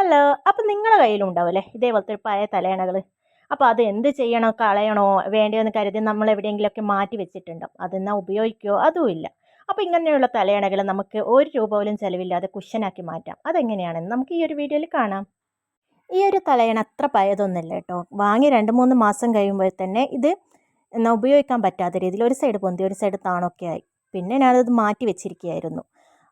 Hello അപ്പം നിങ്ങളുടെ കയ്യിലുണ്ടാവുമല്ലേ ഇതേപോലത്തെ പഴയ തലയണകൾ അപ്പോൾ അത് എന്ത് ചെയ്യണോ കളയണോ വേണ്ടിയെന്ന് കരുതി നമ്മൾ എവിടെയെങ്കിലുമൊക്കെ മാറ്റി വെച്ചിട്ടുണ്ടാവും. അതെന്നാൽ ഉപയോഗിക്കുകയോ അതുമില്ല അപ്പോൾ ഇങ്ങനെയുള്ള തലയണകൾ നമുക്ക് ഒരു രൂപ പോലും ചിലവില്ലാതെ കുഷനാക്കി മാറ്റാം. അതെങ്ങനെയാണെന്ന് നമുക്ക് ഈ ഒരു വീഡിയോയിൽ കാണാം. ഈ ഒരു തലയണ അത്ര പഴയതൊന്നുമില്ല കേട്ടോ. വാങ്ങി രണ്ട് മൂന്ന് മാസം കഴിയുമ്പോൾ തന്നെ ഇത് എന്നാൽ ഉപയോഗിക്കാൻ പറ്റാത്ത രീതിയിൽ ഒരു സൈഡ് പൊന്തി ഒരു സൈഡ് താണൊക്കെ ആയി. പിന്നെ ഞാനത് മാറ്റി വെച്ചിരിക്കുകയായിരുന്നു.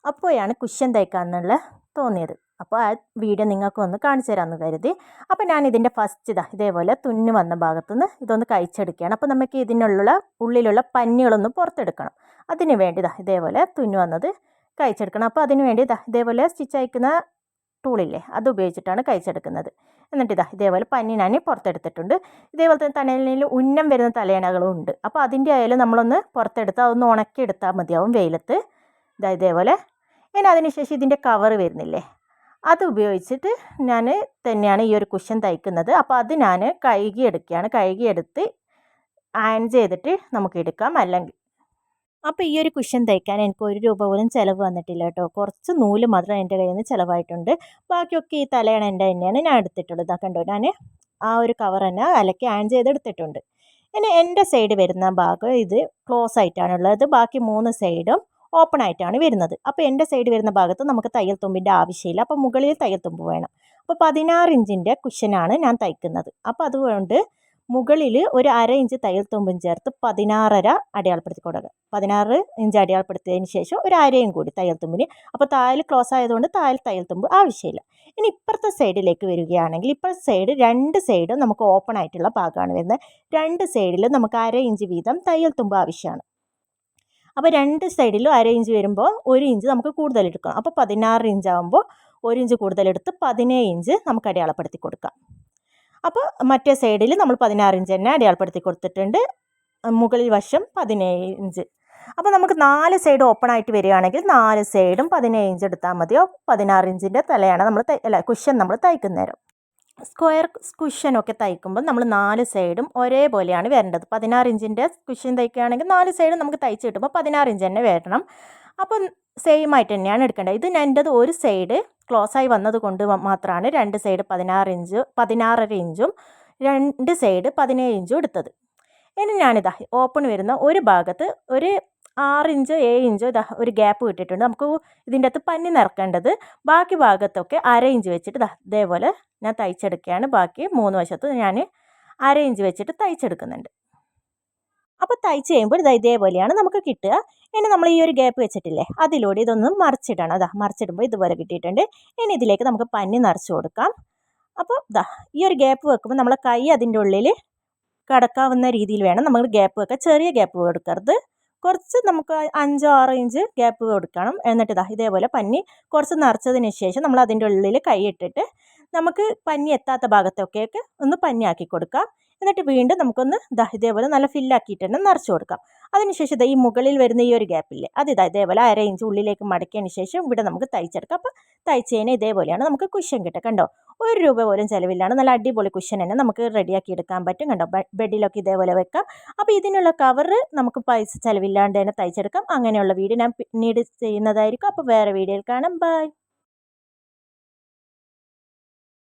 അപ്പോഴാണ് കുഷ്യൻ തയ്ക്കാന്നുള്ള തോന്നിയത്. അപ്പോൾ ആ വീഡിയോ നിങ്ങൾക്ക് ഒന്ന് കാണിച്ചു തരാമെന്ന് കരുതി. അപ്പോൾ ഞാൻ ഇതിന്റെ ഫസ്റ്റ് ഇതാ ഇതേപോലെ തുന്നു വന്ന ഭാഗത്തുനിന്ന് ഇതൊന്ന് കഴിച്ചെടുക്കുകയാണ്. അപ്പോൾ നമുക്ക് ഇതിനുള്ള ഉള്ളിലുള്ള പന്നികളൊന്ന് പുറത്തെടുക്കണം. അതിന് വേണ്ടി ഇതാ ഇതേപോലെ തുന്നു വന്നത് കഴിച്ചെടുക്കണം. അപ്പോൾ അതിന് വേണ്ടി ഇതാ ഇതേപോലെ സ്റ്റിച്ച് അയക്കുന്ന ടൂളില്ലേ അത് ഉപയോഗിച്ചിട്ടാണ് കഴിച്ചെടുക്കുന്നത്. എന്നിട്ട് ഇതാ ഇതേപോലെ പഞ്ഞി ഞാൻ പുറത്തെടുത്തിട്ടുണ്ട്. ഇതേപോലെ തന്നെ തണലിൽ ഉന്നം വരുന്ന തലയണകളും ഉണ്ട്. അപ്പോൾ അതിന്റെ ആയാലും നമ്മളൊന്ന് പുറത്തെടുത്ത് അതൊന്ന് ഉണക്കി എടുത്താൽ മതിയാവും വെയിലത്ത്. ഇതാ ഇതേപോലെ. ഇനി അതിനുശേഷം ഇതിന്റെ കവർ വരുന്നില്ലേ? അത് ഉപയോഗിച്ചിട്ട് ഞാൻ തന്നെയാണ് ഈ ഒരു കുഷൻ തയ്ക്കുന്നത്. അപ്പോൾ അത് ഞാൻ കഴുകി എടുക്കുകയാണ്. കഴുകി എടുത്ത് അയൺ ചെയ്തിട്ട് നമുക്ക് എടുക്കാം. അല്ലെങ്കിൽ അപ്പോൾ ഈ ഒരു കുഷൻ തയ്ക്കാൻ എനിക്ക് ഒരു രൂപ പോലും ചിലവ് വന്നിട്ടില്ല കേട്ടോ. കുറച്ച് നൂൽ മാത്രം എന്റെ കയ്യിൽ നിന്ന് ചിലവായിട്ടുണ്ട്. ബാക്കിയൊക്കെ ഈ തലയാണ് എന്റെ തന്നെയാണ് ഞാൻ എടുത്തിട്ടുള്ളത്. ഇതാ കണ്ടോ? ഞാൻ ആ ഒരു കവർ തന്നെ അലക്കി അയൺ ചെയ്തെടുത്തിട്ടുണ്ട് ഇനി എന്റെ സൈഡ് വരുന്ന ഭാഗം ഇത് ക്ലോസ് ആയിട്ടാണുള്ളത് ബാക്കി മൂന്ന് സൈഡും ഓപ്പൺ ആയിട്ടാണ് വരുന്നത്. അപ്പോൾ എന്റെ സൈഡ് വരുന്ന ഭാഗത്ത് നമുക്ക് തയ്യൽ തുമ്പിന്റെ ആവശ്യമില്ല. അപ്പോൾ മുകളിൽ തയ്യൽ തുമ്പ് വേണം. അപ്പോൾ പതിനാറ് ഇഞ്ചിന്റെ കുഷനാണ് ഞാൻ തയ്ക്കുന്നത്. അപ്പോൾ അതുകൊണ്ട് മുകളിൽ ഒരു അര ഇഞ്ച് തയ്യൽ തുമ്പും ചേർത്ത് പതിനാറര അടയാളപ്പെടുത്തി കൊടുക്കുക പതിനാറ് ഇഞ്ച് അടയാളപ്പെടുത്തിയതിന് ശേഷം ഒരു അരയും കൂടി തയ്യൽ തുമ്പിന്. അപ്പോൾ താഴെ ക്ലോസ് ആയതുകൊണ്ട് താഴെ തയ്യൽ തുമ്പ് ആവശ്യമില്ല. ഇനി ഇപ്പുറത്തെ സൈഡിലേക്ക് വരികയാണെങ്കിൽ ഇപ്പുറത്തെ സൈഡ് രണ്ട് സൈഡും നമുക്ക് ഓപ്പൺ ആയിട്ടുള്ള ഭാഗമാണ് വരുന്നത്. രണ്ട് സൈഡിൽ നമുക്ക് അര ഇഞ്ച് വീതം തയ്യൽ തുമ്പ് ആവശ്യമാണ്. അപ്പോൾ രണ്ട് സൈഡിലും അര ഇഞ്ച് വരുമ്പോൾ ഒരു ഇഞ്ച് നമുക്ക് കൂടുതൽ എടുക്കാം. അപ്പോൾ പതിനാറ് ഇഞ്ച് ആകുമ്പോൾ ഒരു ഇഞ്ച് കൂടുതലെടുത്ത് പതിനേഴ് ഇഞ്ച് നമുക്ക് അടയാളപ്പെടുത്തി കൊടുക്കാം. അപ്പോൾ മറ്റേ സൈഡിൽ നമ്മൾ പതിനാറ് ഇഞ്ച് തന്നെ അടയാളപ്പെടുത്തി കൊടുത്തിട്ടുണ്ട്. മുകളിൽ വശം പതിനേഴ് ഇഞ്ച് അപ്പോൾ നമുക്ക് നാല് സൈഡ് ഓപ്പൺ ആയിട്ട് വരികയാണെങ്കിൽ നാല് സൈഡും പതിനേഴ് ഇഞ്ച് എടുത്താൽ മതിയോ? പതിനാറ് ഇഞ്ചിന്റെ തലയാണ് നമ്മൾ അല്ല കുഷ്യൻ നമ്മൾ തയ്ക്കുന്നേരം. സ്ക്വയർ കുഷനൊക്കെ തയ്ക്കുമ്പോൾ നമ്മൾ നാല് സൈഡും ഒരേപോലെയാണ് വരേണ്ടത്. പതിനാറ് ഇഞ്ചിന്റെ കുഷൻ തയ്ക്കുകയാണെങ്കിൽ നാല് സൈഡും നമുക്ക് തയ്ച്ച് കിട്ടുമ്പോൾ പതിനാറ് ഇഞ്ച് തന്നെ വരണം. അപ്പം സെയിം ആയിട്ട് തന്നെയാണ് എടുക്കേണ്ടത്. ഇത് എന്റെത് ഒരു സൈഡ് ക്ലോസ് ആയി വന്നത് കൊണ്ട് മാത്രമാണ് രണ്ട് സൈഡ് പതിനാറ് ഇഞ്ച് പതിനാറര ഇഞ്ചും രണ്ട് സൈഡ് പതിനേഴ് ഇഞ്ചും എടുത്തത്. ഇനി ഞാനിതാ ഓപ്പൺ വരുന്ന ഒരു ഭാഗത്ത് ഒരു ആറ് ഇഞ്ച് ഏഴ് ഇഞ്ചോ ഇതാ ഒരു ഗ്യാപ്പ് കിട്ടിയിട്ടുണ്ട്. നമുക്ക് ഇതിന്റെ അകത്ത് പന്നി നിറക്കേണ്ടത്. ബാക്കി ഭാഗത്തൊക്കെ അര ഇഞ്ച് വെച്ചിട്ട് ഇതാ ഇതേപോലെ ഞാൻ തയ്ച്ചെടുക്കുകയാണ്. ബാക്കി മൂന്ന് വശത്ത് ഞാൻ അര ഇഞ്ച് വെച്ചിട്ട് തയ്ച്ചെടുക്കുന്നുണ്ട്. അപ്പോൾ തയ്ച്ച് കഴിയുമ്പോൾ ഇതാ ഇതേപോലെയാണ് നമുക്ക് കിട്ടുക. ഇനി നമ്മൾ ഈ ഒരു ഗ്യാപ്പ് വെച്ചിട്ടില്ലേ അതിലൂടെ ഇതൊന്ന് മറിച്ചിടണം. അതാ മറിച്ചിടുമ്പോൾ ഇതുപോലെ കിട്ടിയിട്ടുണ്ട്. ഇനി ഇതിലേക്ക് നമുക്ക് പന്നി നിറച്ച് കൊടുക്കാം. അപ്പോൾ ഇതാ ഈ ഒരു ഗ്യാപ്പ് വെക്കുമ്പോൾ നമ്മളെ കൈ അതിന്റെ ഉള്ളിൽ കടക്കാവുന്ന രീതിയിൽ വേണം നമ്മൾ ഗ്യാപ്പ് വെക്കുക ചെറിയ ഗ്യാപ്പ് കൊടുക്കരുത്. കുറച്ച് നമുക്ക് അഞ്ചോ ആറോ ഇഞ്ച് ഗ്യാപ്പ് കൊടുക്കണം. എന്നിട്ട് ഇതാ ഇതേപോലെ പഞ്ഞി കുറച്ച് നിറച്ചതിന് ശേഷം നമ്മൾ അതിന്റെ ഉള്ളിൽ കൈയിട്ടിട്ട് നമുക്ക് പഞ്ഞി എത്താത്ത ഭാഗത്തൊക്കെയൊക്കെ ഒന്ന് പഞ്ഞിയാക്കി കൊടുക്കാം. എന്നിട്ട് വീണ്ടും നമുക്കൊന്ന് ദാ ഇതേപോലെ നല്ല ഫില്ലാക്കിയിട്ട് തന്നെ നിറച്ച് കൊടുക്കാം. അതിനുശേഷം ഈ മുകളിൽ വരുന്ന ഈ ഒരു ഗ്യാപ്പില്ലേ അത് ഇതാ ഇതേപോലെ അര ഇഞ്ച് ഉള്ളിലേക്ക് മടക്കിയതിന് ശേഷം ഇവിടെ നമുക്ക് തയ്ച്ചെടുക്കാം. അപ്പോൾ തയ്ച്ചതിന് ഇതേപോലെയാണ് നമുക്ക് കുഷ്യൻ കിട്ടുക കണ്ടോ? ഒരു രൂപ പോലും ചിലവില്ലാണ് നല്ല അടിപൊളി കുഷ്യൻ തന്നെ നമുക്ക് റെഡിയാക്കി എടുക്കാൻ പറ്റും കണ്ടോ? ബെഡിലൊക്കെ ഇതേപോലെ വെക്കാം. അപ്പോൾ ഇതിനുള്ള കവറ് നമുക്ക് പൈസ ചിലവില്ലാണ്ട് തന്നെ തയ്ച്ചെടുക്കാം. അങ്ങനെയുള്ള വീഡിയോ ഞാൻ പിന്നീട് ചെയ്യുന്നതായിരിക്കും. അപ്പോൾ വേറെ വീഡിയോയിൽ കാണാം. ബൈ